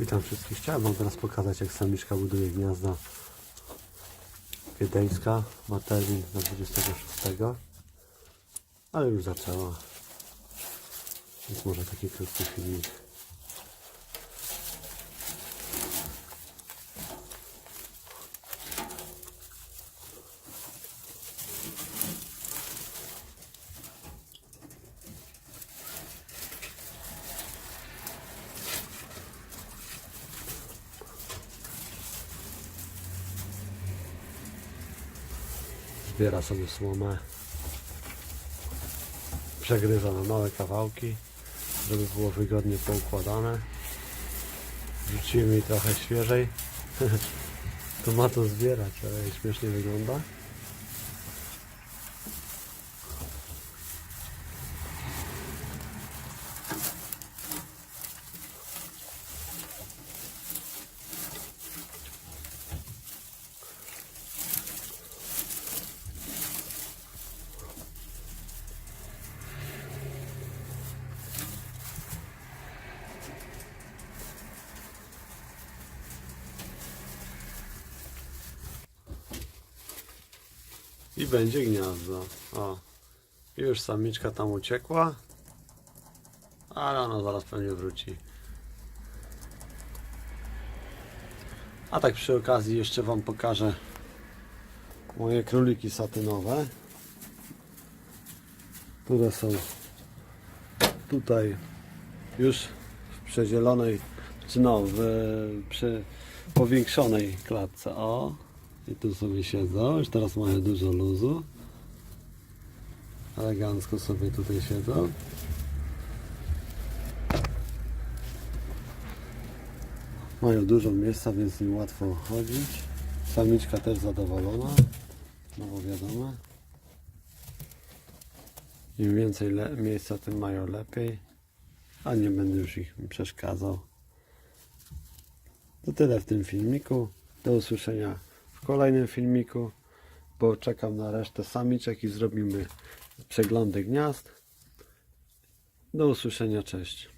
Witam wszystkich. Chciałem Wam teraz pokazać jak samiczka buduje gniazda wiedeńska. Ma termin na 26. Ale już zaczęła. Więc może taki krótki filmik. Zbiera sobie słomę. Przegryza na małe kawałki, żeby było wygodnie poukładane. Wrzucimy jej trochę świeżej. to ma to zbierać, ale śmiesznie wygląda. I będzie gniazdo. O. Już samiczka tam uciekła. Ale ona zaraz pewnie wróci. A tak przy okazji jeszcze Wam pokażę moje króliki satynowe. Które są tutaj już w przedzielonej, czy no, w przy powiększonej klatce. O, i tu sobie siedzą, już teraz mają dużo luzu. Elegancko sobie tutaj siedzą. Mają dużo miejsca, więc im łatwo chodzić. Samiczka też zadowolona, no bo wiadomo. Im więcej miejsca, tym mają lepiej. A nie będę już ich przeszkadzał. To tyle w tym filmiku. Do usłyszenia w kolejnym filmiku, bo czekam na resztę samiczek i zrobimy przeglądy gniazd. Do usłyszenia, cześć.